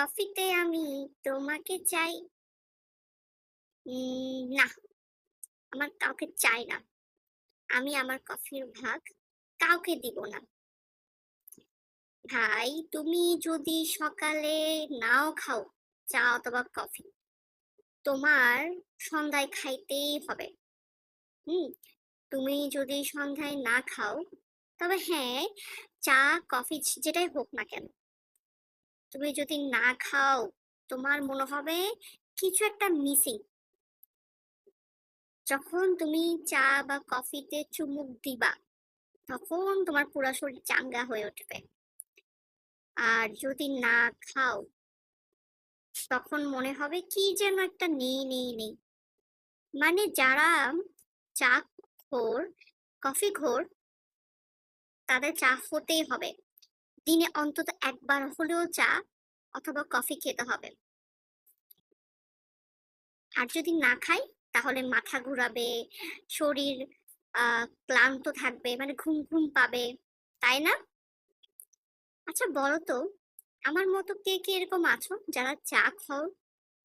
কফিতে আমি তোমাকে চাই। না, আমার কাউকে চাই না। আমি আমার কফির ভাগ কাউকে দিব না। ভাই, তুমি যদি সকালে নাও খাও চা অথবা কফি তোমার সন্ধ্যায় খাইতেই হবে। হুম, তুমি যদি সন্ধ্যায় না খাও, তবে হ্যাঁ চা কফি যেটাই হোক না কেন তুমি যদি না খাও, তোমার মনে হবে কিছু একটা মিসিং যখন তুমি চা বা কফিতে চুমুক দিবা, তখন তোমার পুরো শরীর চাঙ্গা হয়ে উঠবে। আর যদি না খাও, তখন মনে হবে কি যেন একটা নেই নেই নেই। মানে যারা চা ঘোর কফি ঘোর তাদের চা হতেই হবে। দিনে অন্তত একবার হলেও চা অথবা কফি খেতে হবে। আর যদি না খাই, তাহলে মাথা ঘুরাবে, শরীর ক্লান্ত থাকবে মানে ঘুম ঘুম পাবে, তাই না? আচ্ছা বলো তো আমার মতো কে কে এরকম আছো যারা চা খাও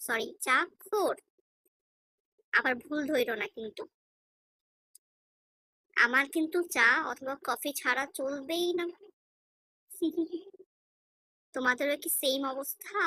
সরি চা খোর? আবার ভুল ধইরো না কিন্তু। আমার কিন্তু চা অথবা কফি ছাড়া চলবেই না। তোমাদেরও কি সেম অবস্থা?